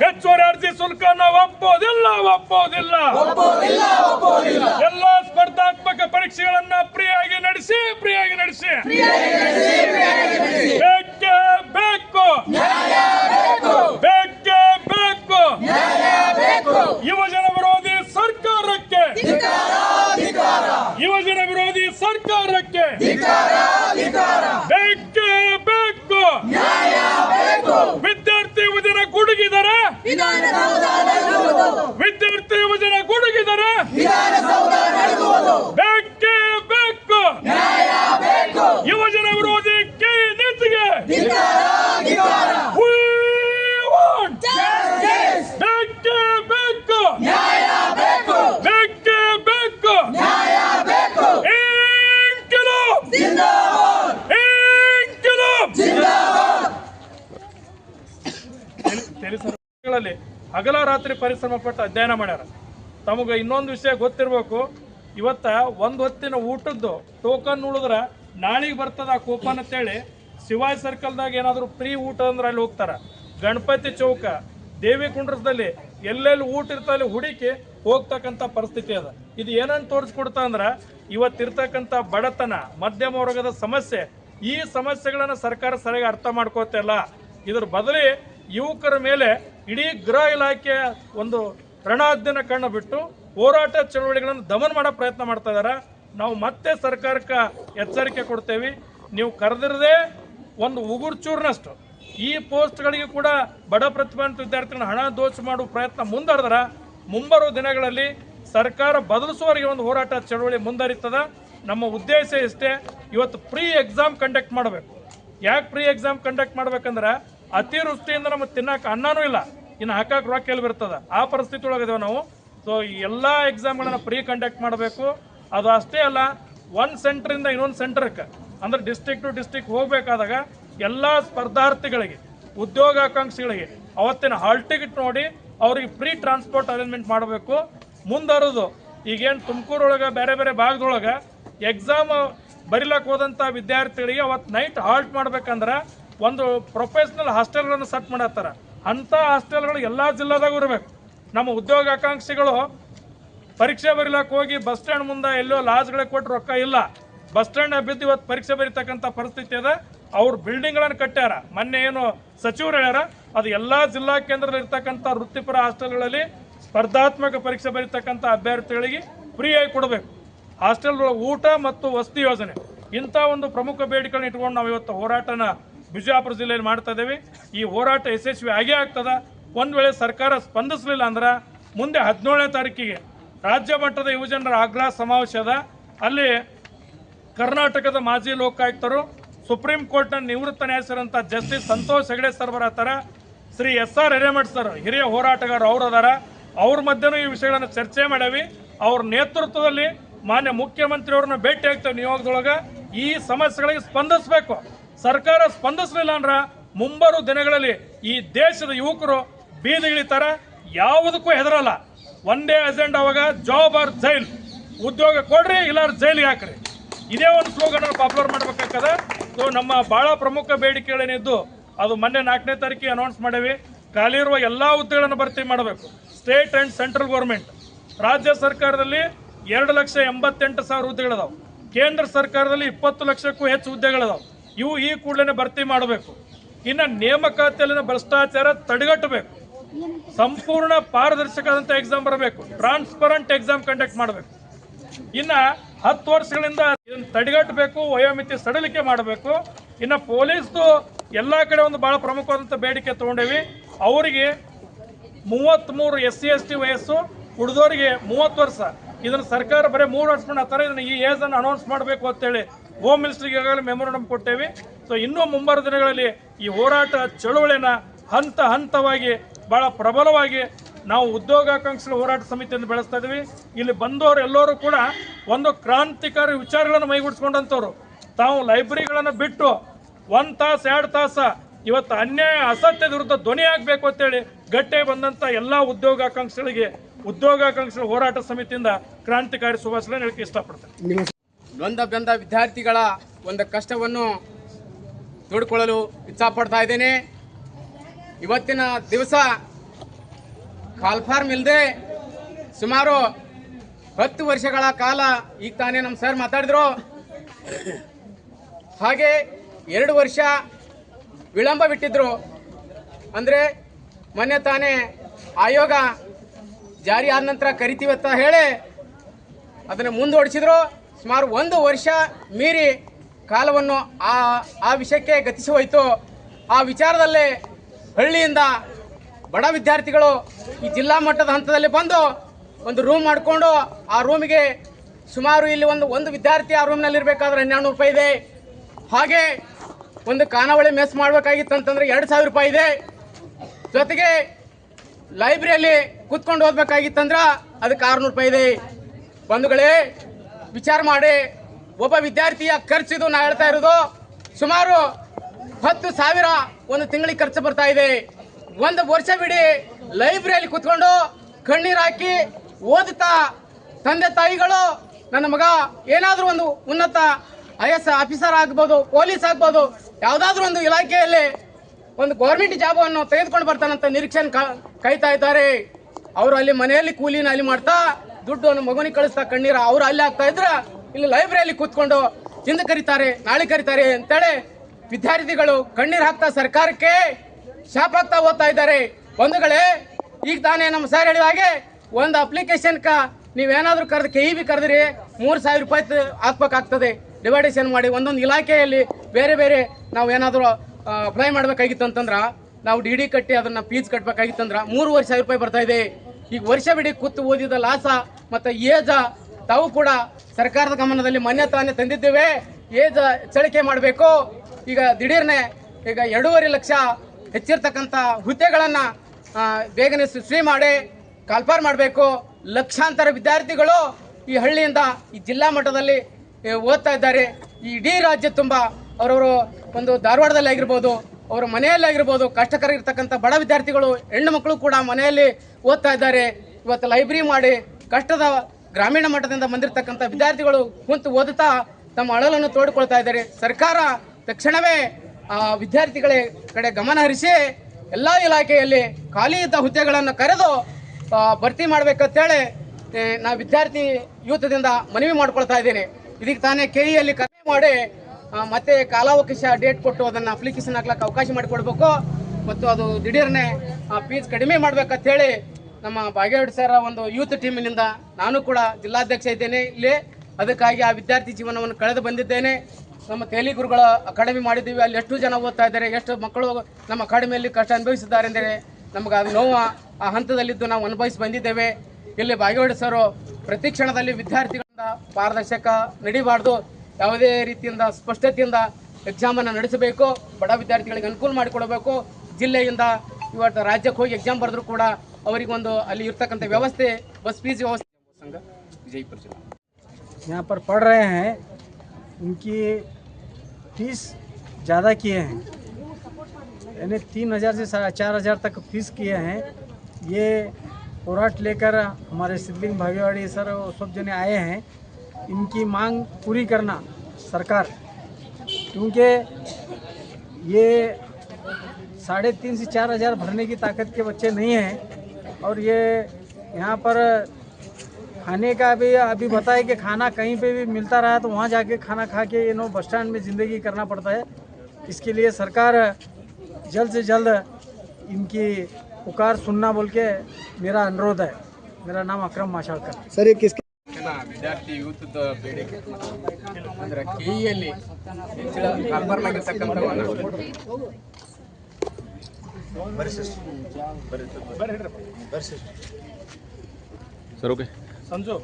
ಹೆಚ್ಚುವರಿ ಅರ್ಜಿ ಶುಲ್ಕನ ಒಪ್ಪೋದಿಲ್ಲ ಒಪ್ಪೋದಿಲ್ಲ ಎಲ್ಲ ಸ್ಪರ್ಧಾತ್ಮಕ ಪರೀಕ್ಷೆಗಳನ್ನ ಫ್ರೀಯಾಗಿ ನಡೆಸಿ ಫ್ರೀಯಾಗಿ ನಡೆಸಿ ಬೇಕೇ ಬೇಕು ಬೇಕೇ ಬೇಕು ಯುವಜನ ವಿರೋಧಿ ಸರ್ಕಾರಕ್ಕೆ ಯುವಜನ ವಿರೋಧಿ ಸರ್ಕಾರಕ್ಕೆ ಬೇಕೇ ಬೇಕು ವಿದ್ಯಾರ್ಥಿ ಯುವಜನ ಗುಡುಗಿದರೆ ವಿದ್ಯಾರ್ಥಿ ಯುವಜನ ಗುಡುಗಿದರೆ ಬೇಕೇ ಬೇಕು. ಯುವಜನ ವಿರೋಧಿ ಕೈ ನೀತಿಗೆ. We want. ಬೇಕೇ ಬೇಕು. ಬೇಕೇ. ಬೇಕು ಇನ್ಕಿಲಾಬ್ ಇನ್ಕಿಲಾಬ್ಗಳಲ್ಲಿ ಹಗಲ ರಾತ್ರಿ ಪರಿಶ್ರಮ ಪಟ್ಟು ಅಧ್ಯಯನ ಮಾಡ್ಯಾರ. ತಮಗೆ ಇನ್ನೊಂದು ವಿಷಯ ಗೊತ್ತಿರಬೇಕು. ಇವತ್ತ ಒಂದು ಹೊತ್ತಿನ ಊಟದ್ದು ಟೋಕನ್ ಉಳಿದ್ರೆ ನಾಳೆಗೆ ಬರ್ತದ ಆ ಕೂಪನ್ ಅಂತೇಳಿ ಶಿವಾಜಿ ಸರ್ಕಲ್ದಾಗ ಏನಾದರೂ ಫ್ರೀ ಊಟ ಅಂದ್ರೆ ಅಲ್ಲಿ ಹೋಗ್ತಾರೆ. ಗಣಪತಿ ಚೌಕ ದೇವಿ ಕುಂಡ್ರದಲ್ಲಿ ಎಲ್ಲೆಲ್ಲಿ ಊಟ ಇರ್ತಲ್ಲಿ ಹುಡುಕಿ ಹೋಗ್ತಕ್ಕಂಥ ಪರಿಸ್ಥಿತಿ ಅದ. ಇದು ಏನನ್ನು ತೋರಿಸ್ಕೊಡ್ತಾ ಅಂದ್ರೆ ಇವತ್ತಿರ್ತಕ್ಕಂಥ ಬಡತನ, ಮಧ್ಯಮ ವರ್ಗದ ಸಮಸ್ಯೆ, ಈ ಸಮಸ್ಯೆಗಳನ್ನು ಸರ್ಕಾರ ಸರಿಯಾಗಿ ಅರ್ಥ ಮಾಡ್ಕೋತಿಲ್ಲ ಇದ್ರ ಬದಲಿ ಯುವಕರ ಮೇಲೆ ಇಡೀ ಗೃಹ ಇಲಾಖೆಯ ಒಂದು ರಣಾದ್ಯನ ಕಣ್ಣು ಬಿಟ್ಟು ಹೋರಾಟ ಚಳವಳಿಗಳನ್ನು ದಮನ ಮಾಡೋ ಪ್ರಯತ್ನ ಮಾಡ್ತಾ ಇದ್ದಾರೆ ನಾವು ಮತ್ತೆ ಸರ್ಕಾರಕ್ಕೆ ಎಚ್ಚರಿಕೆ ಕೊಡ್ತೇವೆ. ನೀವು ಕರೆದಿರದೆ ಒಂದು ಉಗುರ್ಚೂರ್ನಷ್ಟು ಈ ಪೋಸ್ಟ್ಗಳಿಗೆ ಕೂಡ ಬಡ ಪ್ರತಿಭಾನ್ವಿತ ವಿದ್ಯಾರ್ಥಿಗಳನ್ನ ಹಣ ದೋಚ ಮಾಡುವ ಪ್ರಯತ್ನ ಮುಂದಾಡಿದ್ರ ಮುಂಬರುವ ದಿನಗಳಲ್ಲಿ ಸರ್ಕಾರ ಬದಲಿಸುವವರಿಗೆ ಒಂದು ಹೋರಾಟ ಚಳವಳಿ ಮುಂದರಿತದ ನಮ್ಮ ಉದ್ದೇಶ ಇಷ್ಟೇ, ಇವತ್ತು ಪ್ರೀ ಎಕ್ಸಾಮ್ ಕಂಡಕ್ಟ್ ಮಾಡಬೇಕು. ಯಾಕೆ ಪ್ರೀ ಎಕ್ಸಾಮ್ ಕಂಡಕ್ಟ್ ಮಾಡ್ಬೇಕಂದ್ರೆ ಅತಿವೃಷ್ಟಿಯಿಂದ ನಮಗೆ ತಿನ್ನಕ್ಕೆ ಅನ್ನನೂ ಇಲ್ಲ. ಇನ್ನು ಹಾಕಕ್ಕೆ ರೊಕ್ಕ ಎಲ್ಲಿ ಆ ಪರಿಸ್ಥಿತಿ ಒಳಗಿದ್ದೇವೆ ನಾವು. ಸೊ ಎಲ್ಲ ಎಕ್ಸಾಮ್ಗಳನ್ನು ಪ್ರೀ ಕಂಡಕ್ಟ್ ಮಾಡಬೇಕು. ಅದು ಅಷ್ಟೇ ಅಲ್ಲ ಒಂದು ಸೆಂಟ್ರಿಂದ ಇನ್ನೊಂದು ಸೆಂಟ್ರಕ್ಕೆ ಅಂದ್ರೆ ಡಿಸ್ಟಿಕ್ ಟು ಡಿಸ್ಟಿಕ್ ಹೋಗ್ಬೇಕಾದಾಗ ಎಲ್ಲ ಸ್ಪರ್ಧಾರ್ಥಿಗಳಿಗೆ, ಉದ್ಯೋಗಾಕಾಂಕ್ಷಿಗಳಿಗೆ ಅವತ್ತಿನ ಹಾಲ್ ಟಿಕೆಟ್ ನೋಡಿ ಅವ್ರಿಗೆ ಫ್ರೀ ಟ್ರಾನ್ಸ್ಪೋರ್ಟ್ ಅರೇಂಜ್ಮೆಂಟ್ ಮಾಡಬೇಕು. ಮುಂದರದು ಈಗೇನು ತುಮಕೂರೊಳಗೆ ಬೇರೆ ಬೇರೆ ಭಾಗದೊಳಗೆ ಎಕ್ಸಾಮ್ ಬರಿಲಕ್ಕೆ ಹೋದಂಥ ವಿದ್ಯಾರ್ಥಿಗಳಿಗೆ ಅವತ್ತು ನೈಟ್ ಹಾಲ್ಟ್ ಮಾಡ್ಬೇಕಂದ್ರೆ ಒಂದು ಪ್ರೊಫೆಷ್ನಲ್ ಹಾಸ್ಟೆಲ್ಗಳನ್ನು ಸೆಟ್ ಮಾಡತ್ತಾರ. ಅಂಥ ಹಾಸ್ಟೆಲ್ಗಳು ಎಲ್ಲ ಜಿಲ್ಲಾದಾಗೂ ಇರಬೇಕು. ನಮ್ಮ ಉದ್ಯೋಗ ಆಕಾಂಕ್ಷಿಗಳು ಪರೀಕ್ಷೆ ಬರಿಲಕ್ಕೆ ಹೋಗಿ ಬಸ್ ಸ್ಟ್ಯಾಂಡ್ ಮುಂದೆ ಎಲ್ಲೋ ಲಾಜ್ಗಳಿಗೆ ಕೊಟ್ಟು ರೊಕ್ಕ ಇಲ್ಲ. ಬಸ್ ಸ್ಟ್ಯಾಂಡ್ ಬಿದ್ದು ಇವತ್ತು ಪರೀಕ್ಷೆ ಬರೀತಕ್ಕಂಥ ಪರಿಸ್ಥಿತಿ ಅದ ಅವ್ರು ಬಿಲ್ಡಿಂಗ್ಗಳನ್ನು ಕಟ್ಟ್ಯಾರ. ಮೊನ್ನೆ ಏನು ಸಚಿವರು ಹೇಳ್ಯಾರ, ಅದು ಎಲ್ಲ ಜಿಲ್ಲಾ ಕೇಂದ್ರದಲ್ಲಿ ಇರ್ತಕ್ಕಂಥ ವೃತ್ತಿಪರ ಹಾಸ್ಟೆಲ್ಗಳಲ್ಲಿ ಸ್ಪರ್ಧಾತ್ಮಕ ಪರೀಕ್ಷೆ ಬರೀತಕ್ಕಂಥ ಅಭ್ಯರ್ಥಿಗಳಿಗೆ ಫ್ರೀಯಾಗಿ ಕೊಡಬೇಕು. ಹಾಸ್ಟೆಲ್ ಊಟ ಮತ್ತು ವಸತಿ ಯೋಜನೆ, ಇಂಥ ಒಂದು ಪ್ರಮುಖ ಬೇಡಿಕೆಗಳನ್ನ ಇಟ್ಕೊಂಡು ನಾವು ಇವತ್ತು ಹೋರಾಟನ ಬಿಜಾಪುರ ಜಿಲ್ಲೆಯಲ್ಲಿ ಮಾಡ್ತಾ ಇದ್ದೇವೆ. ಈ ಹೋರಾಟ ಯಶಸ್ವಿ ಆಗೇ ಆಗ್ತದ. ಒಂದು ವೇಳೆ ಸರ್ಕಾರ ಸ್ಪಂದಿಸಲಿಲ್ಲ ಅಂದ್ರೆ ಮುಂದೆ ಹದಿನೇಳನೇ ತಾರೀಕಿಗೆ ರಾಜ್ಯ ಮಟ್ಟದ ಯುವಜನರ ಆಗ್ರಹ ಸಮಾವೇಶ ಅಲ್ಲಿ ಕರ್ನಾಟಕದ ಮಾಜಿ ಲೋಕಾಯುಕ್ತರು, ಸುಪ್ರೀಂ ಕೋರ್ಟ್ನ ನಿವೃತ್ತ ನ್ಯಾಯಾಧೀಶರಂತ justice Santosh Hegde sir ಬರತ್ತಾರ. Shri S R Hiremath sir, ಹಿರಿಯ ಹೋರಾಟಗಾರರು ಅವರು ಅದಾರ. ಅವ್ರ ಮಧ್ಯನೂ ಈ ವಿಷಯಗಳನ್ನು ಚರ್ಚೆ ಮಾಡೇವಿ. ಅವ್ರ ನೇತೃತ್ವದಲ್ಲಿ ಮಾನ್ಯ ಮುಖ್ಯಮಂತ್ರಿಯವ್ರನ್ನ ಭೇಟಿ ಆಗ್ತೇವೆ ನಿಯೋಗದೊಳಗೆ. ಈ ಸಮಸ್ಯೆಗಳಿಗೆ ಸ್ಪಂದಿಸಬೇಕು. ಸರ್ಕಾರ ಸ್ಪಂದಿಸಲಿಲ್ಲ ಅಂದ್ರ ಮುಂಬರುವ ದಿನಗಳಲ್ಲಿ ಈ ದೇಶದ ಯುವಕರು ಬೀದಿಗಿಳಿತಾರ ಯಾವುದಕ್ಕೂ ಹೆದರಲ್ಲ. ಒಂದೇ ಅಜೆಂಡ್ ಅವಾಗ ಜಾಬ್ ಆರ್ ಜೈಲ್ ಉದ್ಯೋಗ ಕೊಡ್ರಿ ಇಲ್ಲ ಜೈಲಿಗೆ ಹಾಕ್ರಿ. ಇದೇ ಒಂದು ಸ್ಲೋಗನ್ ಪಾಪ್ಯುಲರ್ ಮಾಡ್ಬೇಕಾಗ್ತದ. ಸೊ ನಮ್ಮ ಬಹಳ ಪ್ರಮುಖ ಬೇಡಿಕೆಗಳೇನಿದ್ದು ಅದು ಮೊನ್ನೆ ನಾಲ್ಕನೇ ತಾರೀಕಿಗೆ ಅನೌನ್ಸ್ ಮಾಡೇವಿ. ಖಾಲಿ ಇರುವ ಎಲ್ಲ ಹುದ್ದೆಗಳನ್ನು ಭರ್ತಿ ಮಾಡಬೇಕು. ಸ್ಟೇಟ್ ಆ್ಯಂಡ್ ಸೆಂಟ್ರಲ್ ಗೌರ್ಮೆಂಟ್ ರಾಜ್ಯ ಸರ್ಕಾರದಲ್ಲಿ ಎರಡು ಲಕ್ಷ ಎಂಬತ್ತೆಂಟು ಸಾವಿರ ಹುದ್ದೆಗಳಿದಾವೆ. ಕೇಂದ್ರ ಸರ್ಕಾರದಲ್ಲಿ ಇಪ್ಪತ್ತು ಲಕ್ಷಕ್ಕೂ ಹೆಚ್ಚು ಹುದ್ದೆಗಳಿದಾವೆ. ಇವು ಈ ಕೂಡಲೇ ಭರ್ತಿ ಮಾಡಬೇಕು. ಇನ್ನು ನೇಮಕಾತಿಯಲ್ಲಿನ ಭ್ರಷ್ಟಾಚಾರ ತಡೆಗಟ್ಟಬೇಕು. ಸಂಪೂರ್ಣ ಪಾರದರ್ಶಕದಂತ ಎಕ್ಸಾಮ್ ಬರಬೇಕು. ಟ್ರಾನ್ಸ್ಪರೆಂಟ್ ಎಕ್ಸಾಮ್ ಕಂಡಕ್ಟ್ ಮಾಡಬೇಕು. ಇನ್ನ ಹತ್ತು ವರ್ಷಗಳಿಂದ ಇದನ್ನು ತಡೆಗಟ್ಟಬೇಕು, ವಯೋಮಿತಿ ಸಡಿಲಿಕೆ ಮಾಡಬೇಕು. ಇನ್ನ ಪೊಲೀಸ್ದು ಎಲ್ಲಾ ಕಡೆ ಒಂದು ಬಹಳ ಪ್ರಮುಖವಾದಂಥ ಬೇಡಿಕೆ ತಗೊಂಡೇವಿ. ಅವರಿಗೆ ಮೂವತ್ತ್ಮೂರು ಎಸ್ ಸಿ, ಎಸ್ ಟಿ ವಯಸ್ಸು ಉಳಿದವರಿಗೆ ಮೂವತ್ತು ವರ್ಷ. ಇದನ್ನ ಸರ್ಕಾರ ಬರೀ ಮೂರು ವರ್ಷ ಮಾಡತ್ತಾರ ಇದನ್ನ ಈ ಏಜ್ ಅನ್ನು ಅನೌನ್ಸ್ ಮಾಡಬೇಕು ಅಂತೇಳಿ ಹೋಮ್ ಮಿನಿಸ್ಟ್ರಿಗೆ ಈಗಾಗಲೇ ಮೆಮೊರಂಡಮ್ ಕೊಟ್ಟೇವೆ ಸೊ ಇನ್ನೂ ಮುಂಬರುವ ದಿನಗಳಲ್ಲಿ ಈ ಹೋರಾಟ ಚಳುವಳಿನ ಹಂತ ಹಂತವಾಗಿ ಬಹಳ ಪ್ರಬಲವಾಗಿ ನಾವು ಉದ್ಯೋಗಾಕಾಂಕ್ಷಿಗಳ ಹೋರಾಟ ಸಮಿತಿಯನ್ನು ಬೆಳೆಸ್ತಾ ಇದ್ದೀವಿ. ಇಲ್ಲಿ ಬಂದವರು ಎಲ್ಲರೂ ಕೂಡ ಒಂದು ಕ್ರಾಂತಿಕಾರಿ ವಿಚಾರಗಳನ್ನು ಮೈಗೂಡಿಸ್ಕೊಂಡಂಥವ್ರು. ತಾವು ಲೈಬ್ರರಿಗಳನ್ನು ಬಿಟ್ಟು ಒಂದು ತಾಸು, ಎರಡು ತಾಸ ಇವತ್ತು ಅನ್ಯಾಯ, ಅಸತ್ಯದ ವಿರುದ್ಧ ಧ್ವನಿ ಆಗಬೇಕು ಅಂತೇಳಿ ಗಟ್ಟೆ ಬಂದಂಥ ಎಲ್ಲ ಉದ್ಯೋಗಾಕಾಂಕ್ಷಿಗಳಿಗೆ, ಉದ್ಯೋಗಾಕಾಂಕ್ಷಿಗಳ ಹೋರಾಟ ಸಮಿತಿಯಿಂದ ಕ್ರಾಂತಿಕಾರಿ ಶುಭಾಶಯ ಹೇಳಕ್ಕೆ ಇಷ್ಟಪಡ್ತೇನೆ. ನೊಂದ ಬಂದ ವಿದ್ಯಾರ್ಥಿಗಳ ಒಂದು ಕಷ್ಟವನ್ನು ತೋಡ್ಕೊಳ್ಳಲು ಇಚ್ಛಾಪಡ್ತಾ ಇದ್ದೇನೆ. ಇವತ್ತಿನ ದಿವಸ ಕಾಲ್ಫಾರ್ಮ್ ಇಲ್ಲದೆ ಸುಮಾರು ಹತ್ತು ವರ್ಷಗಳ ಕಾಲ ಈಗ ತಾನೇ ನಮ್ಮ ಸರ್ ಮಾತಾಡಿದ್ರು. ಹಾಗೆ ಎರಡು ವರ್ಷ ವಿಳಂಬ ಬಿಟ್ಟಿದ್ರು. ಅಂದರೆ ಮೊನ್ನೆ ತಾನೇ ಆಯೋಗ ಜಾರಿ ಆದ ನಂತರ ಕರಿತೀವತ್ತ ಹೇಳಿ ಅದನ್ನು ಮುಂದೂಡಿಸಿದ್ರು. ಸುಮಾರು ಒಂದು ವರ್ಷ ಮೀರಿ ಕಾಲವನ್ನು ಆ ಆ ವಿಷಯಕ್ಕೆ ಗತಿಸಿ ಹೋಯಿತು ಆ ವಿಚಾರದಲ್ಲಿ ಹಳ್ಳಿಯಿಂದ ಬಡ ವಿದ್ಯಾರ್ಥಿಗಳು ಈ ಜಿಲ್ಲಾ ಮಟ್ಟದ ಹಂತದಲ್ಲಿ ಬಂದು ಒಂದು ರೂಮ್ ಮಾಡಿಕೊಂಡು ಆ ರೂಮಿಗೆ ಸುಮಾರು ಇಲ್ಲಿ ಒಂದು ಒಂದು ವಿದ್ಯಾರ್ಥಿ ಆ ರೂಮ್ನಲ್ಲಿರಬೇಕಾದ್ರೆ ಹನ್ನೆರಡು ರೂಪಾಯಿ ಇದೆ. ಹಾಗೆ ಒಂದು ಖಾನಾವಳಿ ಮೆಸ್ ಮಾಡಬೇಕಾಗಿತ್ತು ಅಂತಂದರೆ ಎರಡು ಸಾವಿರ ರೂಪಾಯಿ ಇದೆ. ಜೊತೆಗೆ ಲೈಬ್ರರಿಯಲ್ಲಿ ಕೂತ್ಕೊಂಡು ಓದಬೇಕಾಗಿತ್ತಂದ್ರೆ ಅದಕ್ಕೆ ಆರುನೂರು ರೂಪಾಯಿ ಇದೆ. ಬಂಧುಗಳೇ ವಿಚಾರ ಮಾಡಿ ಒಬ್ಬ ವಿದ್ಯಾರ್ಥಿಯ ಖರ್ಚಿದು ನಾ ಹೇಳ್ತಾ ಇರೋದು. ಸುಮಾರು ಹತ್ತು ಸಾವಿರ ಒಂದು ತಿಂಗಳಿಗೆ ಖರ್ಚು ಬರ್ತಾ ಇದೆ. ಒಂದು ವರ್ಷ ಬಿಡಿ ಲೈಬ್ರರಿಯಲ್ಲಿ ಕೂತ್ಕೊಂಡು ಕಣ್ಣೀರು ಹಾಕಿ ಓದುತ್ತಾ ತಂದೆ ತಾಯಿಗಳು, ನನ್ನ ಮಗ, ಏನಾದರೂ ಒಂದು ಉನ್ನತ ಐ ಎಸ್ ಆಫೀಸರ್ ಆಗ್ಬೋದು, ಪೊಲೀಸ್ ಆಗ್ಬೋದು, ಯಾವುದಾದ್ರೂ ಒಂದು ಇಲಾಖೆಯಲ್ಲಿ ಒಂದು ಗೌರ್ಮೆಂಟ್ ಜಾಬ್ ಅನ್ನು ತೆಗೆದುಕೊಂಡು ಬರ್ತಾನಂತ ನಿರೀಕ್ಷೆ ಕಾಯ್ತಾ ಇದ್ದಾರೆ. ಅವರು ಅಲ್ಲಿ ಮನೆಯಲ್ಲಿ ಕೂಲಿನ ಅಲ್ಲಿ ಮಾಡ್ತಾ ದುಡ್ಡು ಮಗುನಿಗೆ ಕಳಿಸ್ತಾ ಕಣ್ಣೀರ ಅವ್ರು ಅಲ್ಲಿ ಆಗ್ತಾ ಇದ್ರ ಇಲ್ಲಿ ಲೈಬ್ರರಿಯಲ್ಲಿ ಕೂತ್ಕೊಂಡು ಹಿಂದೆ ಕರೀತಾರೆ, ನಾಳೆ ಕರೀತಾರೆ ಅಂತೇಳಿ ವಿದ್ಯಾರ್ಥಿಗಳು ಕಣ್ಣೀರು ಹಾಕ್ತಾ ಸರ್ಕಾರಕ್ಕೆ ಶಾಪ್ ಹಾಕ್ತಾ ಓದ್ತಾ ಇದ್ದಾರೆ. ಬಂಧುಗಳೇ, ಈಗ ತಾನೇ ನಮ್ಮ ಸರ್ ಹೇಳಿದ ಹಾಗೆ ಒಂದು ಅಪ್ಲಿಕೇಶನ್ ಕ ನೀವೇನಾದ್ರೂ ಕರೆದು ಕೆ ಇ ಬಿ ಕರೆದ್ರಿ, ಮೂರು ಸಾವಿರ ರೂಪಾಯಿ ಹಾಕ್ಬೇಕಾಗ್ತದೆ. ಡಿವೈಡೇಷನ್ ಮಾಡಿ, ಒಂದೊಂದು ಇಲಾಖೆಯಲ್ಲಿ ಬೇರೆ ಬೇರೆ ನಾವು ಏನಾದರೂ ಅಪ್ಲೈ ಮಾಡಬೇಕಾಗಿತ್ತು ಅಂತಂದ್ರೆ, ನಾವು ಡಿ ಡಿ ಕಟ್ಟಿ ಅದನ್ನ ಫೀಸ್ ಕಟ್ಟಬೇಕಾಗಿತ್ತಂದ್ರೆ ಮೂರುವರೆ ಸಾವಿರ ರೂಪಾಯಿ ಬರ್ತಾ ಇದೆ. ಈಗ ವರ್ಷ ಬಿಡಿ ಕೂತು ಓದಿದ ಲಾಸ ಮತ್ತು ಏಜ ತಾವು ಕೂಡ ಸರ್ಕಾರದ ಗಮನದಲ್ಲಿ ಮನೆ ತಂದಿದ್ದೇವೆ. ಏಜ ಚಳಿಕೆ ಮಾಡಬೇಕು. ಈಗ ದಿಢೀರ್ನೆ ಈಗ ಎರಡೂವರೆ ಲಕ್ಷ ಹೆಚ್ಚಿರ್ತಕ್ಕಂಥ ಹುದ್ದೆಗಳನ್ನು ಬೇಗನೆ ಸೃಷ್ಟಿ ಮಾಡಿ, ಕಾಲ್ಪಾರ್ ಮಾಡಬೇಕು. ಲಕ್ಷಾಂತರ ವಿದ್ಯಾರ್ಥಿಗಳು ಈ ಹಳ್ಳಿಯಿಂದ ಈ ಜಿಲ್ಲಾ ಮಟ್ಟದಲ್ಲಿ ಓದ್ತಾ ಇದ್ದಾರೆ. ಈ ಇಡೀ ರಾಜ್ಯ ತುಂಬ ಅವರವರು ಒಂದು ಧಾರವಾಡದಲ್ಲಿ ಆಗಿರ್ಬೋದು ಅವರ ಮನೆಯಲ್ಲಿ ಆಗಿರ್ಬೋದು ಕಷ್ಟಕರ ಇರ್ತಕ್ಕಂಥ ಬಡ ವಿದ್ಯಾರ್ಥಿಗಳು, ಹೆಣ್ಣು ಮಕ್ಕಳು ಕೂಡ ಮನೆಯಲ್ಲಿ ಓದ್ತಾ ಇದ್ದಾರೆ. ಇವತ್ತು ಲೈಬ್ರರಿ ಮಾಡಿ ಕಷ್ಟದ ಗ್ರಾಮೀಣ ಮಟ್ಟದಿಂದ ಬಂದಿರತಕ್ಕಂಥ ವಿದ್ಯಾರ್ಥಿಗಳು ಕುಂತು ಓದುತ್ತಾ ತಮ್ಮ ಅಳಲನ್ನು ತೋಡಿಕೊಳ್ತಾ ಇದ್ದಾರೆ. ಸರ್ಕಾರ ತಕ್ಷಣವೇ ಆ ವಿದ್ಯಾರ್ಥಿಗಳ ಕಡೆ ಗಮನ ಹರಿಸಿ ಎಲ್ಲ ಇಲಾಖೆಯಲ್ಲಿ ಖಾಲಿ ಇದ್ದ ಹುದ್ದೆಗಳನ್ನು ಕರೆದು ಭರ್ತಿ ಮಾಡಬೇಕಂತೇಳಿ ನಾ ವಿದ್ಯಾರ್ಥಿ ಯೂತದಿಂದ ಮನವಿ ಮಾಡ್ಕೊಳ್ತಾ ಇದ್ದೀನಿ. ಇದಕ್ಕೆ ತಾನೇ ಕೆ ಇಯಲ್ಲಿ ಮಾಡಿ ಮತ್ತೆ ಕಾಲಾವಕಾಶ ಡೇಟ್ ಕೊಟ್ಟು ಅದನ್ನು ಅಪ್ಲಿಕೇಶನ್ ಹಾಕ್ಲಿಕ್ಕೆ ಅವಕಾಶ ಮಾಡಿಕೊಡ್ಬೇಕು. ಮತ್ತು ಅದು ದಿಢೀರ್ನೆ ಫೀಸ್ ಕಡಿಮೆ ಮಾಡ್ಬೇಕಂತೇಳಿ ನಮ್ಮ ಬಾಗೇವಾಡಿ ಸರ್ ಒಂದು ಯೂತ್ ಟೀಮಿನಿಂದ ನಾನು ಕೂಡ ಜಿಲ್ಲಾಧ್ಯಕ್ಷ ಇದ್ದೇನೆ. ಇಲ್ಲಿ ಅದಕ್ಕಾಗಿ ಆ ವಿದ್ಯಾರ್ಥಿ ಜೀವನವನ್ನು ಕಳೆದು ಬಂದಿದ್ದೇನೆ. ನಮ್ಮ ತೇಲಿ ಗುರುಗಳ ಅಕಾಡೆಮಿ ಮಾಡಿದ್ದೀವಿ. ಅಲ್ಲಿ ಎಷ್ಟು ಜನ ಓದ್ತಾ ಇದ್ದಾರೆ. ಎಷ್ಟು ಮಕ್ಕಳು ನಮ್ಮ ಅಕಾಡೆಮಿಯಲ್ಲಿ ಕಷ್ಟ ಅನುಭವಿಸಿದ್ದಾರೆ ಅಂದರೆ ನಮಗೆ ಅದು ನೋವು ಆ ಹಂತದಲ್ಲಿದ್ದು ನಾವು ಅನುಭವಿಸಿ ಬಂದಿದ್ದೇವೆ. ಇಲ್ಲಿ ಬಾಗೇವಾಡಿ ಸರ್ ಪ್ರತಿ ಕ್ಷಣದಲ್ಲಿ ವಿದ್ಯಾರ್ಥಿಗಳಿಂದ ಪಾರದರ್ಶಕ ನಡಿಬಾರ್ದು. ಯಾವುದೇ ರೀತಿಯಿಂದ ಸ್ಪಷ್ಟತೆಯಿಂದ ಎಕ್ಸಾಮನ್ನು ನಡೆಸಬೇಕು. ಬಡ ವಿದ್ಯಾರ್ಥಿಗಳಿಗೆ ಅನುಕೂಲ ಮಾಡಿಕೊಡಬೇಕು. ಜಿಲ್ಲೆಯಿಂದ ಇವತ್ತು ರಾಜ್ಯಕ್ಕೆ ಹೋಗಿ ಎಕ್ಸಾಮ್ ಬರೆದ್ರು ಕೂಡ ಅವರಿಗೊಂದು ಅಲ್ಲಿ ಇರ್ತಕ್ಕಂಥ ವ್ಯವಸ್ಥೆ ಬಸ್ ಫೀಸ್ ವ್ಯವಸ್ಥೆ ಸಂಘ ವಿಜಯಪುರ ಜಿಲ್ಲಾ यहाँ पर पढ़ रहे हैं उनकी फीस ज़्यादा किए हैं यानी तीन हज़ार से साढ़े चार हज़ार तक फीस किए हैं ये पोराट लेकर हमारे सिद्धलिंग भागेवाड़ी सर वो सब जने आए हैं इनकी मांग पूरी करना सरकार क्योंकि ये साढ़े तीन से चार हज़ार भरने की ताकत के बच्चे नहीं हैं और ये यहाँ पर खाने का भी अभी बताए कि खाना कहीं पे भी मिलता रहा तो वहाँ जाके खाना खा के ये नो बस स्टैंड में ज़िंदगी करना पड़ता है इसके लिए सरकार जल्द से जल्द इनकी पुकार सुनना बोल के मेरा अनुरोध है मेरा नाम अकरम माशाकर सर ये किसके ಜನ ವಿದ್ಯಾರ್ಥಿ ಯೂತ್ ಬೇಡಿಕೆ ಅಂದ್ರೆ ಕೆಇಯಲ್ಲಿ ಹೆಚ್ಚಿನ ಕನ್ಫರ್ಮ್ ಆಗಿರ್ತಕ್ಕಂಥವನ್ನ ಸಂಜು